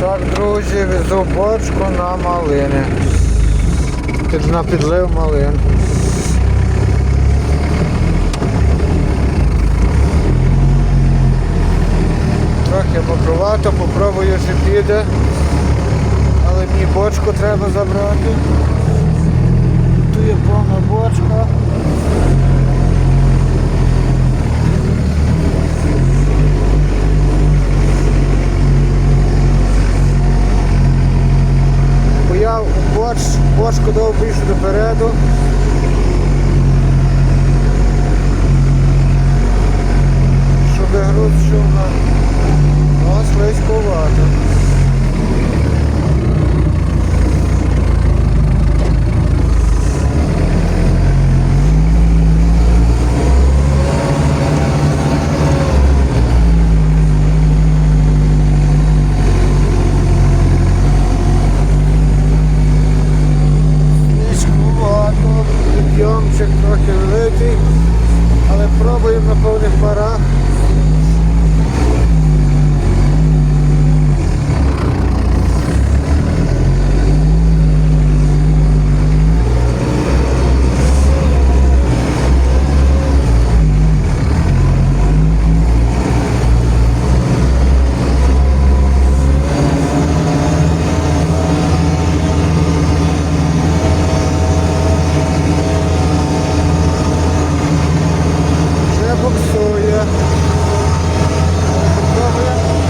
Так, друзі, везу бочку на малини. Під, на підлив малин. Трохи мокровато, попробую, чи піде. Але мені бочку треба забрати. Тут є повна бочка. Бо я боч, бочку довго більше допереду. Щоб груз йшов на ну, слизьковато. Низькувато, підйомчик трохи великий, але пробуємо на повних парах. Вже буксує. Попробуємо.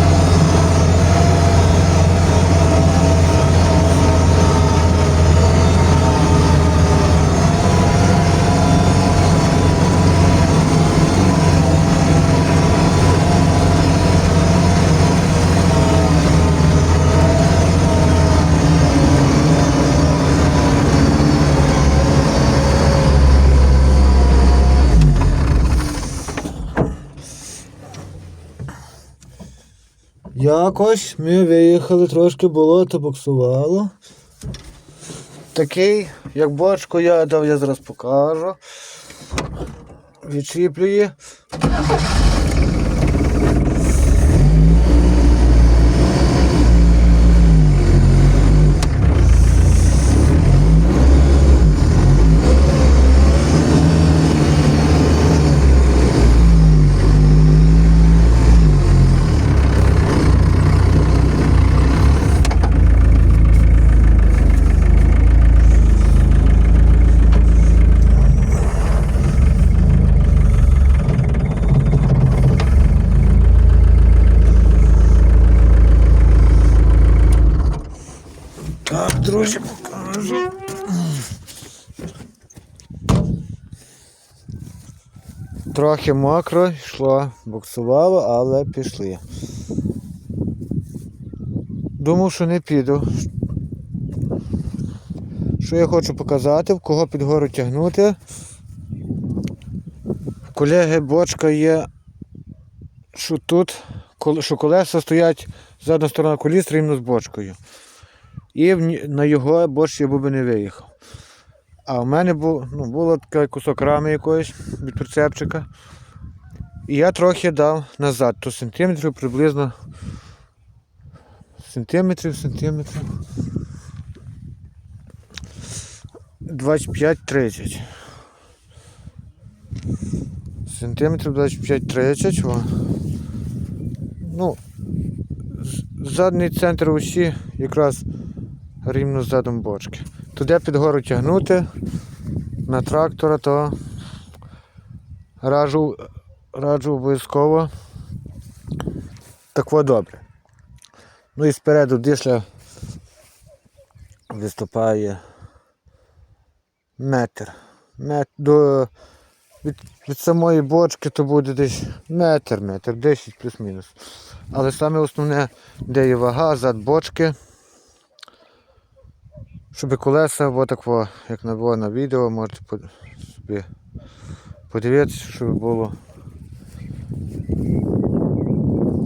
Якось ми виїхали, трошки болото буксувало. Такий, як бочку я дав, я зараз покажу. Відчіплює. Друзі, покажу. Трохи мокро йшло, буксувало, але пішли. Думав, що не піду. Що я хочу показати, в кого під гору тягнути. Колеги бочка є, що тут, що колеса стоять з задня сторона коліс рівно з бочкою. І на його борщ я би не виїхав. А в мене був, ну, було такий кусок рами якоїсь від прицепчика. І я трохи дав назад, то сантиметрів приблизно сантиметрів, сантиметрів. 25-30. Сантиметрів 25-30. О. Ну, задній центр усі якраз рівно задом бочки. Туди під гору тягнути на трактора, то раджу, раджу обов'язково. Так во добре. Ну і спереду дишля виступає метр. Мет, до, від, від самої бочки то буде десь метр, метр, 10 плюс-мінус. Але саме основне, де є вага, зад бочки. Щоб колеса, от так, як на, було на відео, можете собі подивитися, щоб було.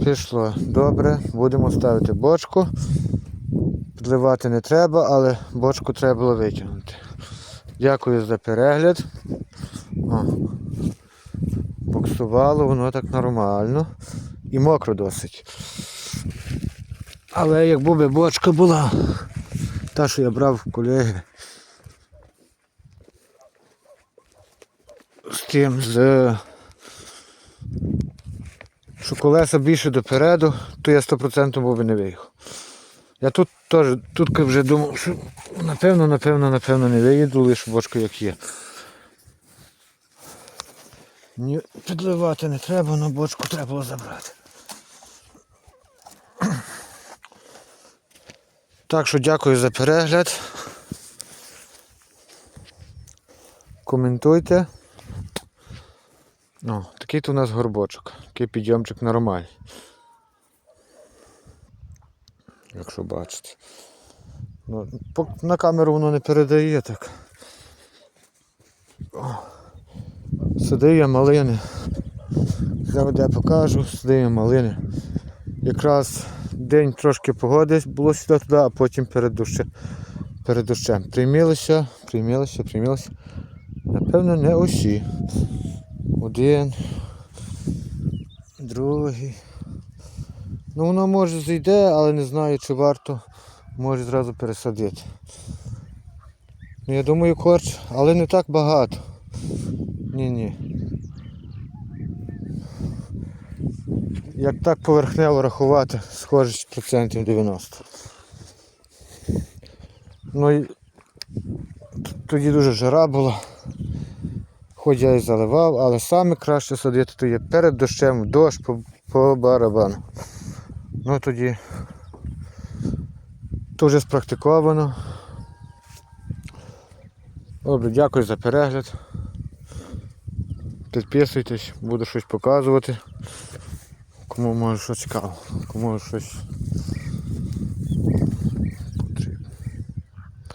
Пішло добре, будемо ставити бочку. Підливати не треба, але бочку треба було витягнути. Дякую за перегляд. О, буксувало, воно так нормально. І мокро досить. Але якби би бочка була, та, що я брав колеги. З тим, з що колеса більше допереду, то я 100% був би не виїхав. Я тут теж, тут вже думав, що напевно, напевно, напевно не виїду, лише бочку як є. Ні, підливати не треба, але бочку треба було забрати. Так що дякую за перегляд. Коментуйте. О, такий то у нас горбочок, такий підйомчик нормальний. Якщо бачите. Ну, на камеру воно не передає так. О, сидив я малини. Де покажу, сидив я малини. Якраз день трошки погоди було сюди туди, а потім перед дощем. Перед дощем. Приймілися, приймілися, приймілися. Напевно, не усі. Один, другий. Ну воно може зійде, але не знаю, чи варто. Може зразу пересадити. Ну, я думаю, корч, але не так багато. Ні-ні. Як так поверхнево рахувати, схоже процентів 90. Ну і тоді дуже жара була. Хоч я і заливав, але саме краще садити то є перед дощем, дощ по, по барабану. Ну тоді то вже спрактиковано. Добре, дякую за перегляд. Підписуйтесь, буду щось показувати. Кому може що цікаво, кому щось